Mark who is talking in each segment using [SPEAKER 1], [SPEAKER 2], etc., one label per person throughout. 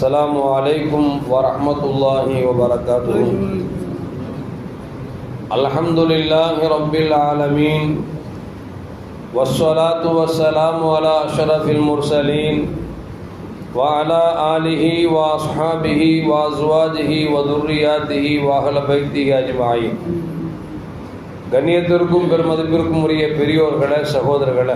[SPEAKER 1] السلام عليكم ورحمة الله وبركاته الحمد لله رب العالمين والصلاة والسلام على أشرف المرسلين وعلى آله وأصحابه وأزواجه وذرياته وأهل بيته أجمعين கண்ணியத்திற்கும் பெருமதிப்பிற்கும் உரிய பெரியோர்களே சகோதரர்களே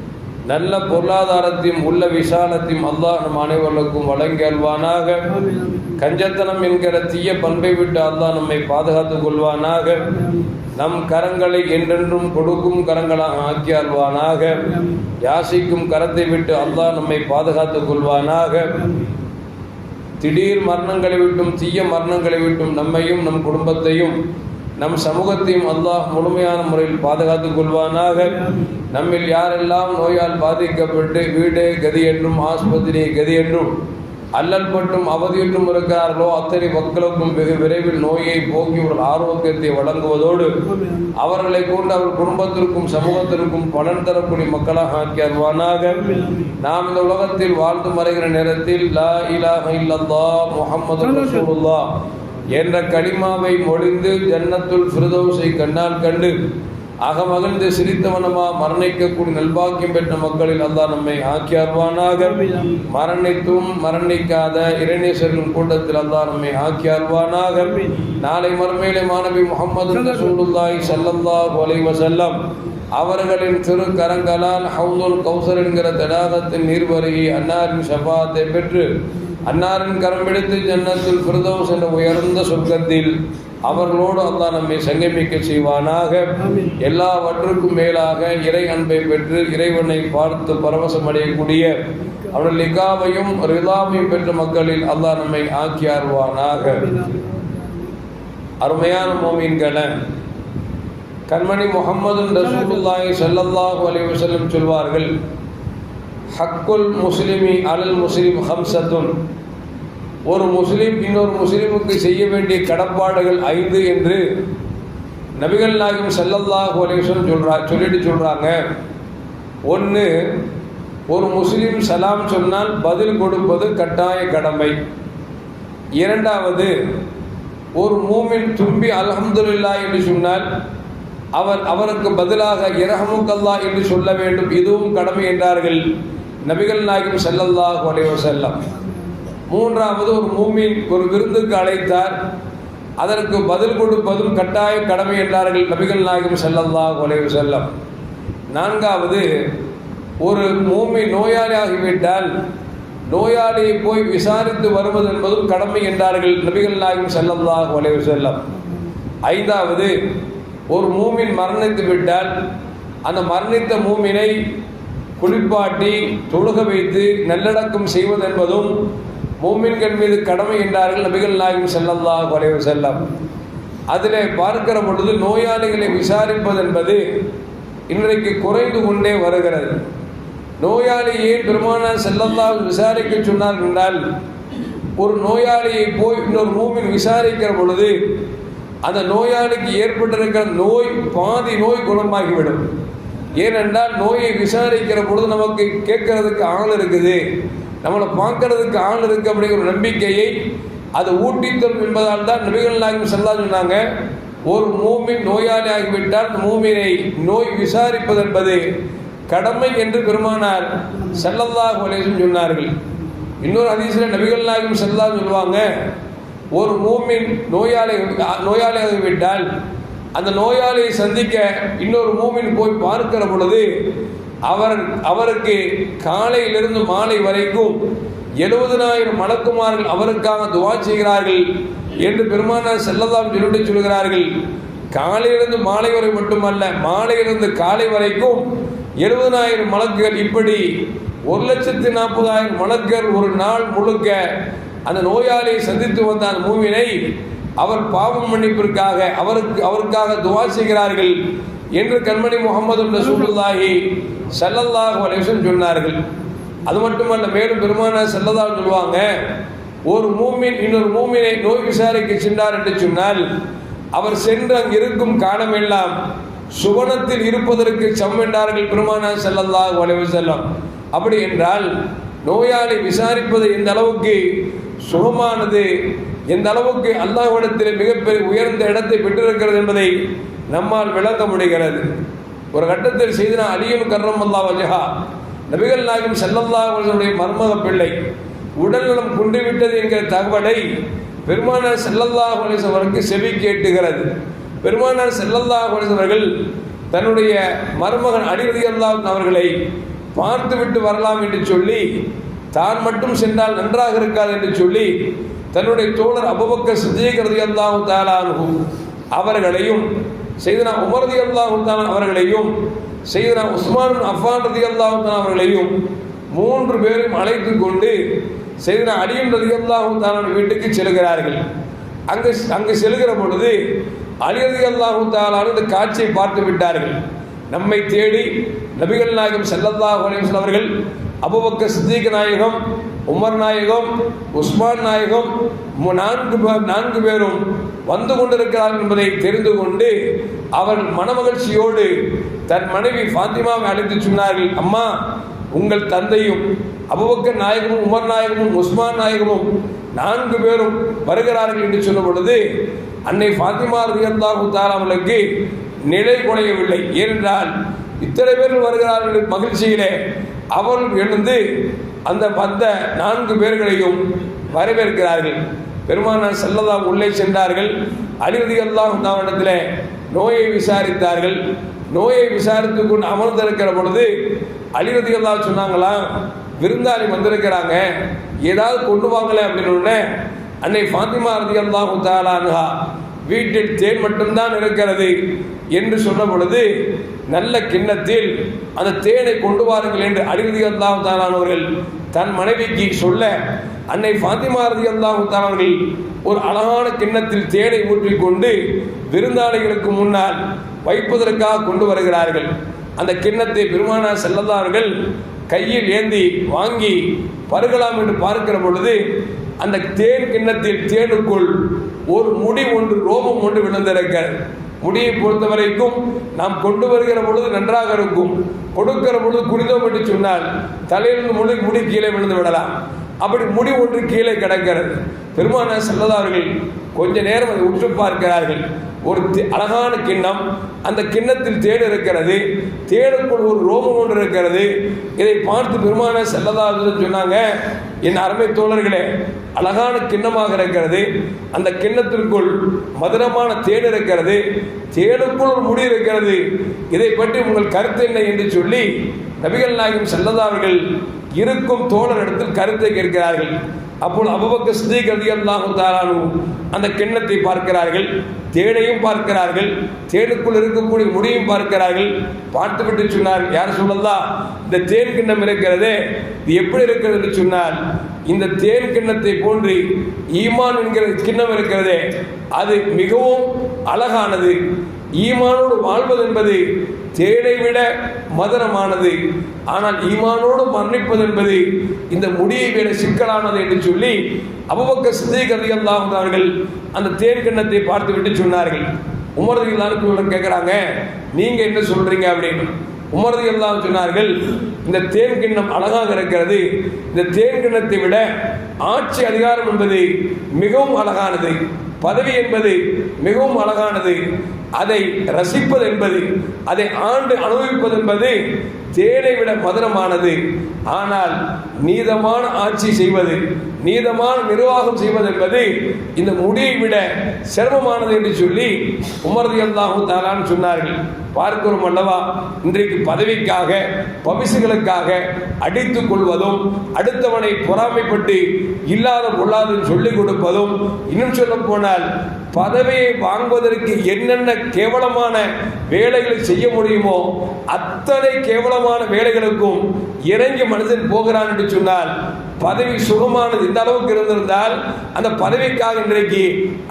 [SPEAKER 1] நல்ல பொருளாதாரத்தையும் உள்ள விசாலத்தையும் அல்லாஹ் நம் அனைவர்களுக்கும் வழங்கியல்வானாக கஞ்சத்தனம் என்கிற தீய பண்பை விட்டு அல்லாஹ் நம்மை பாதுகாத்துக் கொள்வானாக. நம் கரங்களை என்றென்றும் கொடுக்கும் கரங்களாக ஆக்கி அல்வானாக யாசிக்கும் கரத்தை விட்டு அல்லாஹ் நம்மை பாதுகாத்துக் கொள்வானாக. திடீர் மரணங்களை விட்டும் தீய மரணங்களை விட்டும் நம்மையும் நம் குடும்பத்தையும் நம் சமூகத்தையும் அல்லாஹ் முழுமையான முறையில் பாதுகாத்துக் கொள்வானாக. நம்மில் யாரெல்லாம் நோயால் பாதிக்கப்பட்டு வீடு கதி என்றும் ஆஸ்பத்திரி கதி என்றும் அல்லல் பட்டும் அவதியுற்றும் இருக்கிறார்களோ அத்தனை மக்களுக்கும் வெகு விரைவில் நோயை போக்கி ஒரு ஆரோக்கியத்தை வழங்குவதோடு அவர்களை கொண்டு அவர் குடும்பத்திற்கும் சமூகத்திற்கும் பலன் தரக்கூடிய மக்களாக ஆக்கியர்வானாக நாம் இந்த உலகத்தில் வாழ்ந்து மறைகிற நேரத்தில் லா இலாஹ இல்லல்லா முகமது ரசூலுல்லாஹ். என்ற களிமாவை மொழிந்து ஜன்னத்துள் ஃபிரதோஸை கண்ணால் கண்டு அகமகிழ்ந்து சிரித்தவனமா மரணிக்கக்கூடிய நல்பாக்கியம் பெற்ற மக்களில் அல்லா நம்மை ஆக்கி அருவானாக மரணித்தும் மரணிக்காத இறைநேசர்களின் கூட்டத்தில் அல்லா நம்மை ஆக்கி அருவானாக நாளை மறுமையிலே மாணவி முகமது ரசூலுல்லாஹி ஸல்லல்லாஹு அலைஹி வஸல்லம் அவர்களின் திரு கரங்களால் ஹவுதுல் கௌசர் என்கிற தடாகத்தின் நீர்வரையை அன்னாரின் சபாத்தை பெற்று அன்னாரின் கரம் பிடித்து ஜன்னத்தில் ஃபிர்தௌஸ் என்ற உயர்ந்த சொர்க்கத்தில் அவர்களோடு அல்லாஹ் நம்மை சங்கமிக்க செய்வானாக. எல்லாவற்றுக்கும் மேலாக இறை அன்பை பெற்று இறைவனை பார்த்து பரவசம் அடையக்கூடிய அவருடைய லிகாவையும் ரிலாவையும் பெற்ற மக்களில் அல்லாஹ் நம்மை ஆக்கி அருவானாக அருமையான மோமீன்களை கண்மணி முகமது ரசூலுல்லாஹி ஸல்லல்லாஹு அலைஹி வஸல்லம் சொல்வார்கள் ஹக்குல் முஸ்லிமி அலல் முஸ்லிம் ஹம்சத்துன். ஒரு முஸ்லீம் இன்னொரு முஸ்லீமுக்கு செய்ய வேண்டிய கடப்பாடுகள் ஐந்து என்று நபிகள் நாயகம் செல்லல்லாஹ் அலைஹி சொல்கிறா சொல்லிட்டு சொல்கிறாங்க ஒன்று ஒரு முஸ்லீம் சலாம் சொன்னால் பதில் கொடுப்பது கட்டாய கடமை. இரண்டாவது ஒரு மூமின் தும்பி அல்ஹம்துலில்லா என்று சொன்னால் அவர் அவருக்கு பதிலாக இரஹமுக்கல்லா என்று சொல்ல வேண்டும். இதுவும் கடமை என்றார்கள். நபிகள் நாயகம் ஸல்லல்லாஹு அலைஹி செல்லம் மூன்றாவது ஒரு மூமின் ஒரு விருந்துக்கு அழைத்தார். அதற்கு பதில் கொடுப்பதும் கட்டாய கடமை என்றார்கள் நபிகள் நாயகம் ஸல்லல்லாஹு அலைஹி செல்லம் நான்காவது ஒரு மூமி நோயாளியாகிவிட்டால் நோயாளியை போய் விசாரித்து வருவது என்பதும் கடமை என்றார்கள் நபிகள் நாயகம் ஸல்லல்லாஹு அலைஹி செல்லம் ஐந்தாவது ஒரு மூமின் மரணித்து விட்டால் அந்த மரணித்த மூமினை குளிப்பாட்டி தொழுக வைத்து நல்லடக்கம் செய்வது என்பதும் மூமின்கள் மீது கடமை என்றார்கள் நபிகள் நாயகம் செல்லல்லா குறைவு செல்லம் அதில் பார்க்கிற பொழுது நோயாளிகளை விசாரிப்பது என்பது இன்றைக்கு குறைந்து கொண்டே வருகிறது. நோயாளியை பெருமானார் ஸல்லல்லாஹு விசாரிக்க சொன்னார் என்றால் ஒரு நோயாளியை போய் இன்னொரு மூமின் விசாரிக்கிற பொழுது அந்த நோயாளிக்கு ஏற்பட்டிருக்கிற நோய் பாதி நோய் குணமாகிவிடும். ஏனென்றால் நோயை விசாரிக்கிற பொழுது நமக்கு கேட்கறதுக்கு ஆள் இருக்குது. நம்மளை பார்க்கறதுக்கு ஆள் இருக்கு அப்படிங்கிற நம்பிக்கையை அது ஊட்டித்தரும் என்பதால் தான் நபிகள் நாயகம் செல்லா சொன்னாங்க ஒரு மூமின் நோயாளி ஆகிவிட்டால் மூமினை நோய் விசாரிப்பது என்பது கடமை என்று பெருமானார் செல்லல்லாஹு சொன்னார்கள். இன்னொரு அதிசயில் நபிகள் நாயகம் செல்லா சொல்லுவாங்க ஒரு மூமின் நோயாளி நோயாளியாகிவிட்டால் அந்த நோயாளியை சந்திக்க இன்னொரு மூமின் போய் பார்க்கிற பொழுது அவர் அவருக்கு காலையிலிருந்து மாலை வரைக்கும் எழுபதனாயிரம் மலக்குமார்கள் அவருக்காக துவா செய்கிறார்கள் என்று பெருமானார் செல்லதாம் சொல்லிட்டு சொல்கிறார்கள். காலையிலிருந்து மாலை வரை மட்டுமல்ல மாலையிலிருந்து காலை வரைக்கும் எழுபதனாயிரம் மலக்குகள் இப்படி ஒரு லட்சத்தி நாற்பதாயிரம் மலக்கர் ஒரு நாள் முழுக்க அந்த நோயாளியை சந்தித்து வந்த அந்த மூவினை அவர் பாவம் மன்னிப்பிற்காக அவருக்கு அவருக்காக துவா செய்கிறார்கள் என்று கண்மணி முகமது ரசூலுல்லாஹி ஸல்லல்லாஹு அலைஹி சொன்னார்கள். அது மட்டுமல்ல மேலும் பெருமான செல்லதா சொல்லுவாங்க ஒரு மூமின் இன்னொரு மூமினை நோய் விசாரிக்க சென்றார் என்று சொன்னால் அவர் சென்று அங்கு இருக்கும் காலமெல்லாம் சுவனத்தில் இருப்பதற்கு சம்மென்றார்கள் பெருமானா செல்லல்லாஹ் வளைவு செல்லம் அப்படி என்றால் நோயாளி விசாரிப்பது இந்த அளவுக்கு சுகமானது எந்த அளவுக்கு அல்லாஹ்விடத்தில் மிகப்பெரிய உயர்ந்த இடத்தை பெற்றிருக்கிறது என்பதை நம்மால் விளங்க முடிகிறது. ஒரு கட்டத்தில் செய்தனா அலியும் கர்ணம் அல்லா வஜஹா நபிகள் நாயகம் செல்லல்லா அவர்களுடைய மர்மக பிள்ளை உடல்நலம் குன்றிவிட்டது என்கிற தகவலை பெருமானார் செல்லல்லா அவர்களுக்கு செவி கேட்டுகிறது. பெருமானார் செல்லல்லா அவர்கள் தன்னுடைய மருமகன் அடிரதி அல்லா அவர்களை பார்த்துவிட்டு வரலாம் என்று சொல்லி தான் மட்டும் சென்றால் நன்றாக இருக்காது என்று சொல்லி தன்னுடைய தோழர் அபபக்க சித்தீகரதி அல்லாஹும் தாலானு அவர்களையும் செய்தனா உமரதி அல்லாஹும் தான் அவர்களையும் செய்தனா உஸ்மான் அஃபான் ரதி அல்லாஹும் தான் அவர்களையும் மூன்று பேரும் அழைத்து கொண்டு செய்தனா அலியும் ரதி அல்லாஹும் தான் வீட்டுக்கு செல்கிறார்கள். அங்கு அங்கு செல்கிற பொழுது அலி ரதி அல்லாஹு தாலான இந்த காட்சியை பார்த்து விட்டார்கள். நம்மை தேடி நபிகள் நாயகம் செல்லல்லாஹு அலைஹி அவர்கள் அபுபக்க சித்திக் நாயகம் உமர் நாயகம் உஸ்மான் நாயகம் நான்கு பேர் நான்கு பேரும் வந்து கொண்டிருக்கிறார் என்பதை தெரிந்து கொண்டு அவர் மனமகிழ்ச்சியோடு தன் மனைவி ஃபாத்திமாவை அழைத்து சொன்னார்கள் அம்மா உங்கள் தந்தையும் அபுபக்கர் நாயகமும் உமர் நாயகமும் உஸ்மான் நாயகமும் நான்கு பேரும் வருகிறார்கள் என்று சொல்லும் பொழுது அன்னை ஃபாத்திமா ரலியல்லாஹு தஆலா நிலை குறையவில்லை ஏனென்றால் இத்தனை பேர் வருகிறார்கள் மகிழ்ச்சியிலே அவர்கள் எழுந்து அந்த வந்த நான்கு பேர்களையும் வரவேற்கிறார்கள். பெருமானார் செல்லதா உள்ளே சென்றார்கள். அலிரதி அல்லாஹ் அவரிடத்தில் நோயை விசாரித்தார்கள். நோயை விசாரித்து கொண்டு அமர்ந்திருக்கிற பொழுது அலிரதி அல்லா சொன்னாங்களாம் விருந்தாளி வந்திருக்கிறாங்க ஏதாவது கொண்டு வாங்கல அப்படின்னு உடனே அன்னை ஃபாத்திமா ரதி அல்லாஹு தாலானுகா வீட்டில் தேன் மட்டும்தான் இருக்கிறது என்று சொன்ன பொழுது நல்ல கிண்ணத்தில் அந்த தேனை கொண்டு வாருங்கள் என்று அலிரதி அல்லாஹாலானவர்கள் தன் மனைவிக்கு சொல்ல அன்னை ஃபாத்திமா ரதி ஒரு அழகான கிண்ணத்தில் தேனை ஊற்றிக் கொண்டு விருந்தாளிகளுக்கு முன்னால் வைப்பதற்காக கொண்டு வருகிறார்கள். அந்த கிண்ணத்தை பெருமானா செல்லதார்கள் கையில் ஏந்தி வாங்கி பருகலாம் என்று பார்க்கிற பொழுது அந்த தேன் கிண்ணத்தில் தேனுக்குள் ஒரு முடி ஒன்று ரோமம் ஒன்று விழுந்திருக்கிறது முடியை பொறுத்த வரைக்கும் நாம் கொண்டு வருகிற பொழுது நன்றாக இருக்கும். கொடுக்கிற பொழுது குடிதோம் என்று சொன்னால் தலையிலிருந்து முடி முடி கீழே விழுந்து விடலாம். அப்படி முடி ஒன்று கீழே கிடக்கிறது. பெருமான செல்லதார்கள் கொஞ்ச நேரம் அதை உற்று பார்க்கிறார்கள். ஒரு அழகான கிண்ணம். அந்த கிண்ணத்தில் தேன் இருக்கிறது. தேனுக்குள் ஒரு ரோமம் ஒன்று இருக்கிறது. இதை பார்த்து பெருமான செல்லதார்கள் சொன்னாங்க என் அருமை தோழர்களே அழகான கிண்ணமாக இருக்கிறது. அந்த கிண்ணத்திற்குள் மதுரமான தேன் இருக்கிறது. தேனுக்குள் ஒரு முடி இருக்கிறது. இதை பற்றி உங்கள் கருத்து என்ன? என்று சொல்லி நபிகள் நாயகம் செல்லதார்கள் இருக்கும் தோழரிடத்தில் கருத்தை கேட்கிறார்கள். அப்போது அபுபக்க சித்திக் ரலியல்லாஹு தாலானு அந்த கிண்ணத்தை பார்க்கிறார்கள் தேனையும் பார்க்கிறார்கள் தேனுக்குள் இருக்கக்கூடிய முடியும் பார்க்கிறார்கள். பார்த்துவிட்டு சொன்னார் யார் சொல்லலா இந்த தேன் கிண்ணம் இருக்கிறதே இது எப்படி இருக்கிறது? என்று சொன்னால் இந்த தேன் கிண்ணத்தை போன்று ஈமான் என்கிற கிண்ணம் இருக்கிறதே அது மிகவும் அழகானது. ஈமானோடு வாழ்வது என்பது தேனை விட மதுரமானது. ஆனால் ஈமானோடு மரணிப்பது என்பது இந்த முடியை விட சிக்கலானது என்று சொல்லி அபுபக்க சித்திக் ரலியல்லாஹு அவர்கள் அந்த தேன் கிண்ணத்தை பார்த்து விட்டு சொன்னார்கள் உமரது எல்லாரும் கேட்குறாங்க நீங்கள் என்ன சொல்கிறீங்க அப்படின்னு. உமரது எல்லாம் சொன்னார்கள் இந்த தேன் கிண்ணம் அழகாக இருக்கிறது. இந்த தேன் கிண்ணத்தை விட ஆட்சி அதிகாரம் என்பது மிகவும் அழகானது. பதவி என்பது மிகவும் அழகானது. அதை ரசிப்பது என்பது அதை ஆண்டு அனுபவிப்பது என்பது தேனை விட மதுரமானது. ஆனால் நீதமான ஆட்சி செய்வது நீதமான நிர்வாகம் செய்வது என்பது இந்த முடியை விட சிரமமானது என்று சொல்லி உமரது அல்லாஹு தாலான்னு சொன்னார்கள். பார்க்கிறோம் அல்லவா இன்றைக்கு பதவிக்காக பவிசுகளுக்காக அடித்துக் கொள்வதும் அடுத்தவனை பொறாமைப்பட்டு இல்லாத பொல்லாதன்னு சொல்லிக் கொடுப்பதும் இன்னும் சொல்ல போனால் பதவியை வாங்குவதற்கு என்னென்ன கேவலமான வேலைகளை செய்ய முடியுமோ அத்தனை கேவலம் கேவலமான வேலைகளுக்கும் இறங்கி மனிதன் போகிறான் என்று சொன்னால் பதவி சுகமானது இந்த அளவுக்கு இருந்திருந்தால் அந்த பதவிக்காக இன்றைக்கு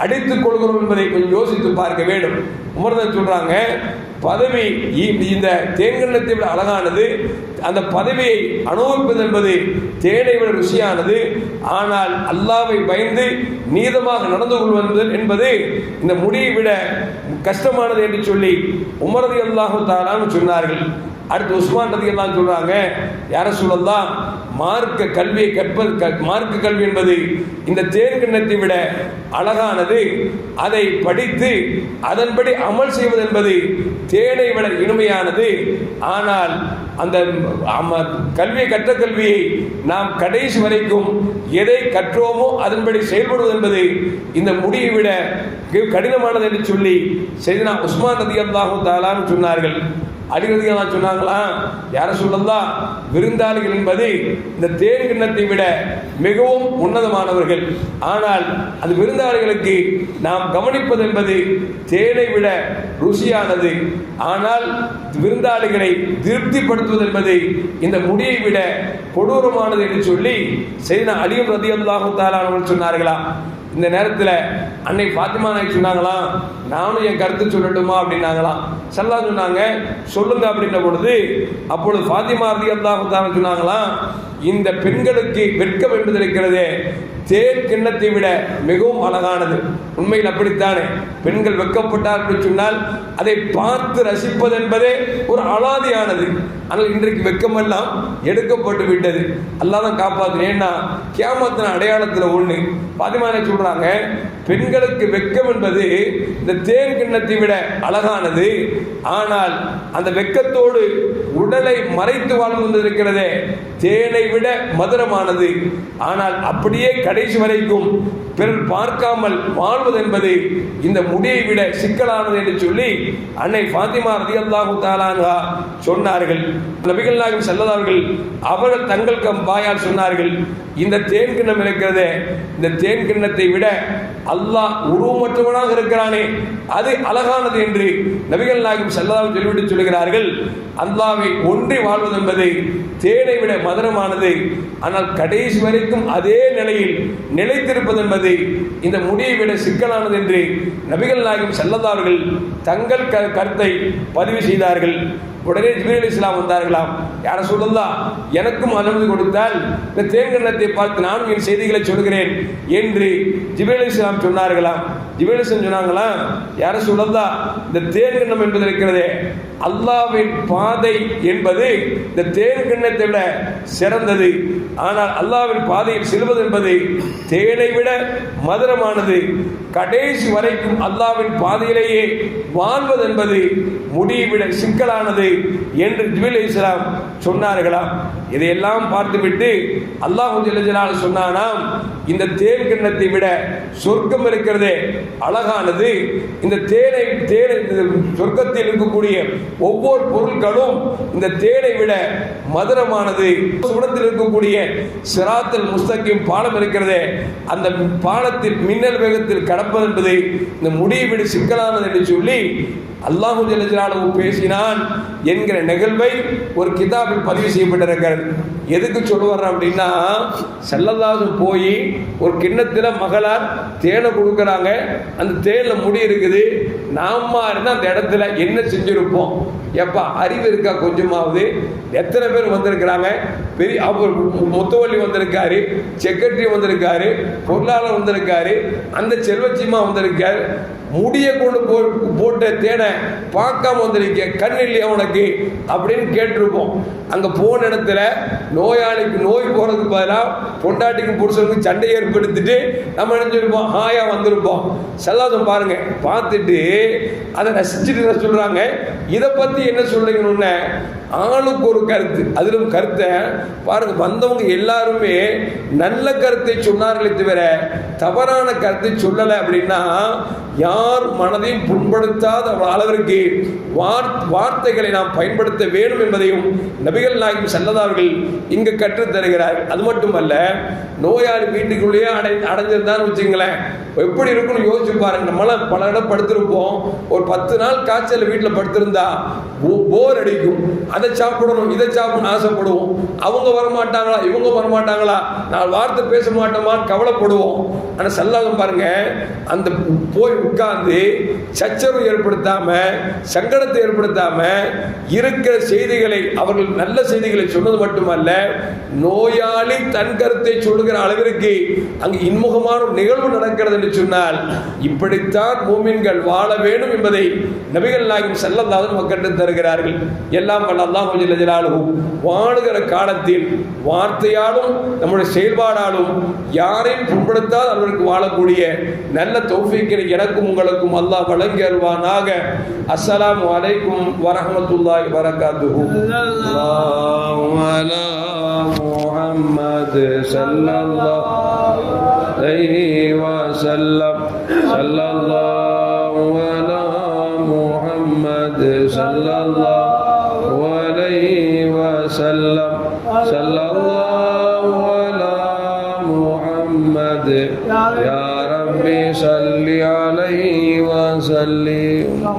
[SPEAKER 1] அடித்துக் கொள்கிறோம் என்பதை கொஞ்சம் யோசித்து பார்க்க வேண்டும். உமர்தான் சொல்றாங்க பதவி இந்த தேங்கண்ணத்தை விட அழகானது அந்த பதவியை அனுபவிப்பது என்பது தேனை விட ருசியானது ஆனால் அல்லாவை பயந்து நீதமாக நடந்து கொள்வது என்பது இந்த முடியை விட கஷ்டமானது என்று சொல்லி உமரது அல்லாஹு தாரான்னு சொன்னார்கள். அடுத்து உஸ்மான் ரதி எல்லாம் சொல்றாங்க யார சொல்லலாம் மார்க்க கல்வியை கற்பது க- மார்க்க கல்வி என்பது இந்த தேர்கிண்ணத்தை விட அழகானது. அதை படித்து அதன்படி அமல் செய்வது என்பது தேனை விட இனிமையானது. ஆனால் அந்த அம- கல்வியை கற்ற கல்வியை நாம் கடைசி வரைக்கும் எதை கற்றோமோ அதன்படி செயல்படுவது என்பது இந்த முடியை விட மிக கடினமானது என்று சொல்லி செய்தனா உஸ்மான் ரதி அல்லாஹு தாலான்னு சொன்னார்கள். அடிக்கடிலாம் சொன்னாங்களா யார சொல்லலாம் விருந்தாளிகள் என்பது இந்த தேன் கிண்ணத்தை விட மிகவும் உன்னதமானவர்கள். ஆனால் அந்த விருந்தாளிகளுக்கு நாம் கவனிப்பது என்பது தேனை விட ருசியானது. ஆனால் விருந்தாளிகளை திருப்திப்படுத்துவது என்பது இந்த முடியை விட கொடூரமானது என்று சொல்லி செய்த அலியும் ரதி அல்லாஹு தாலானவர்கள் சொன்னார்களாம் இந்த நேரத்தில் அன்னை பாத்திமா நாய் சொன்னாங்களாம் நானும் என் கருத்து சொல்லட்டுமா? அப்படின்னாங்களாம் சல்லா சொன்னாங்க சொல்லுங்க அப்படின்ற பொழுது அப்பொழுது பாத்திமா ரதி அல்லாஹு சொன்னாங்களாம் இந்த பெண்களுக்கு வெட்கம் என்பது இருக்கிறதே தேர் கிண்ணத்தை விட மிகவும் அழகானது. உண்மையில் அப்படித்தானே? பெண்கள் வெட்கப்பட்டார் என்று சொன்னால் அதை பார்த்து ரசிப்பது என்பதே ஒரு அலாதியானது. ஆனால் இன்றைக்கு வெக்கமெல்லாம் எடுக்கப்பட்டு விட்டது. அல்லாதான் காப்பாற்று ஏன்னா கேமத்தின அடையாளத்தில் ஒன்று பாதிமான சொல்கிறாங்க பெண்களுக்கு வெட்கம் என்பது இந்த தேன் கிண்ணத்தை விட அழகானது. ஆனால் அந்த வெட்கத்தோடு உடலை மறைத்து வாழ்ந்து இருக்கிறதே தேனை விட மதுரமானது. ஆனால் அப்படியே கடைசி வரைக்கும் பிறர் பார்க்காமல் வாழ்வது என்பது இந்த முடியை விட சிக்கலானது என்று சொல்லி அன்னை ஃபாத்திமா ரதியல்லாஹு தாலான்ஹா சொன்னார்கள். நபிகள் நாயகம் செல்லதார்கள் அவர்கள் தங்கள் கம் பாயால் சொன்னார்கள் இந்த தேன் கிண்ணம் இருக்கிறதே. இந்த தேன் கிண்ணத்தை விட அல்லாஹ் உருவமற்றவனாக இருக்கிறானே. அது அழகானது என்று நபிகள் நாயகம் செல்லதாம் சொல்லிவிட்டு சொல்கிறார்கள். அல்லாவை ஒன்றி வாழ்வது என்பது தேனை விட மதுரமானது. ஆனால் கடைசி வரைக்கும் அதே நிலையில் நிலைத்திருப்பது என்பது இந்த முடியை விட சிக்கலானது என்று நபிகள் நாயகம் செல்லதார்கள் தங்கள் க- கருத்தை பதிவு செய்தார்கள். உடனே ஜிபிரி இஸ்லாம் வந்தார்களாம். யார சொல்லலாம் எனக்கும் அனுமதி கொடுத்தால் இந்த தேங்கண்ணத்தை பார்த்து நானும் என் செய்திகளை சொல்கிறேன் என்று ஜிபிரி இஸ்லாம் சொன்னார்களாம். ஜிபிரி இஸ்லாம் சொன்னாங்களாம் யார சொல்லலாம் இந்த தேங்கண்ணம் என்பது இருக்கிறதே அல்லாவின் பாதை என்பது இந்த தேன்கிண்ணத்தை விட சிறந்தது. ஆனால் அல்லாவின் பாதையில் செல்வது என்பது தேனை விட மதுரமானது. கடைசி வரைக்கும் அல்லாவின் பாதையிலேயே வாழ்வது என்பது முடியை விட சிக்கலானது என்று ஜிபில் இஸ்லாம் சொன்னார்களாம் இதையெல்லாம் பார்த்துவிட்டு அல்லாஹு ஜல்லஜலால் சொன்னானாம் இந்த தேன் கிண்ணத்தை விட சொர்க்கம் இருக்கிறதே அழகானது. இந்த தேனை தேனை சொர்க்கத்தில் இருக்கக்கூடிய ஒவ்வொரு பொருட்களும் இந்த தேனை விட மதுரமானது. சுடத்தில் இருக்கக்கூடிய சிராத்தல் முஸ்தகிம் பாலம் இருக்கிறதே அந்த பாலத்தில் மின்னல் வேகத்தில் கடப்பது என்பது இந்த முடியை விட சிக்கலானது என்று சொல்லி அல்லாஹு ஜல்லஜலாலு பேசினான். என்கிற நிகழ்வை ஒரு கிதாபில் பதிவு செய்யப்பட்டிருக்கிறது. எதுக்கு சொல்லுவார் அப்படின்னா செல்லதாசு போய் ஒரு கிண்ணத்தில் மகளார் தேனை கொடுக்குறாங்க. அந்த தேனில் முடி இருக்குது. நாம இருந்தால் அந்த இடத்துல என்ன செஞ்சுருப்போம்? எப்பா அறிவு இருக்கா கொஞ்சமாவது? எத்தனை பேர் வந்திருக்கிறாங்க? பெரிய அவர் முத்தவள்ளி வந்திருக்காரு செக்ரட்டரி வந்திருக்காரு பொருளாளர் வந்திருக்காரு அந்த செல்வச்சிமா வந்திருக்காரு. முடியை கொண்டு போ போட்ட தேனை பார்க்காம வந்திருக்க கண் இல்லையா உனக்கு அப்படின்னு கேட்டிருப்போம். அங்கே போன இடத்துல நோயாளிக்கு நோய் போகிறதுக்கு பதிலாக பொண்டாட்டிக்கு புருஷனுக்கு சண்டை ஏற்படுத்திட்டு நம்ம நினைச்சிருப்போம் ஹாயா வந்திருப்போம். செல்லாதம் பாருங்க பார்த்துட்டு அதை ரசிச்சுட்டு என்ன சொல்கிறாங்க இதை பற்றி என்ன சொல்கிறீங்கன்னு ஆளுக்கு ஒரு கருத்து அதிலும் கருத்தை பாருங்க வந்தவங்க எல்லாருமே நல்ல கருத்தை சொன்னார்களே தவிர தவறான கருத்தை சொல்லலை அப்படின்னா யார் மனதையும் புண்படுத்தாத அளவிற்கு வார்த்தைகளை நாம் பயன்படுத்த வேண்டும் என்பதையும் நபிகள் நாயகம் செல்லதார்கள் இங்கு கற்றுத்தருகிறார் அது மட்டுமல்ல நோயாளி வீட்டுக்குள்ளேயே அடை அடைஞ்சிருந்தான்னு வச்சுங்களேன் எப்படி இருக்கும்னு யோசிச்சு பாருங்க. நம்மளாம் பல இடம் படுத்திருப்போம். ஒரு பத்து நாள் காய்ச்சல் வீட்டில் படுத்திருந்தா போர் அடிக்கும். அதை சாப்பிடணும் இதை சாப்பிடணும் ஆசைப்படுவோம். அவங்க வரமாட்டாங்களா? இவங்க வரமாட்டாங்களா? நான் வார்த்தை பேச மாட்டோமான்னு கவலைப்படுவோம். ஆனால் செல்லாதும் பாருங்க அந்த போய் உட்கார்ந்து சச்சரவு ஏற்படுத்தாம சங்கடத்தை ஏற்படுத்தாம இருக்கிற செய்திகளை அவர்கள் நல்ல செய்திகளை சொன்னது மட்டுமல்ல நோயாளி தன் கருத்தை சொல்லுகிற அளவிற்கு அங்கு இன்முகமான நிகழ்வு நடக்கிறது என்று சொன்னால் இப்படித்தான் மூமின்கள் வாழ வேண்டும் என்பதை நபிகள் நாயகம் செல்லந்தாதன் மக்கள் தருகிறார்கள். எல்லாம் வல்லல்லாம் கொஞ்சம் வாழுகிற காலத்தில் வார்த்தையாலும் நம்முடைய செயல்பாடாலும் யாரையும் புண்படுத்தால் அவர்களுக்கு வாழக்கூடிய நல்ல தௌஃபீக்கினை எனக்கும் உங்களுக்கும் அல்லாஹ் வழங்கி அருவானாக அஸ்ஸலாமு அலைக்கும் வரஹ்மத்துல்லாஹி வரகாத்துஹு அல்லாஹு அலா முஹம்மது ஸல்லல்லாஹு அலைஹி வஸல்லம் ஸல்லல்லாஹு அலா முஹம்மது ஸல்லல்லாஹு அலைஹி வஸல்லம் ஸல்லல்லாஹு அலா முஹம்மது யா ரப்பி ஸல்லி وسلم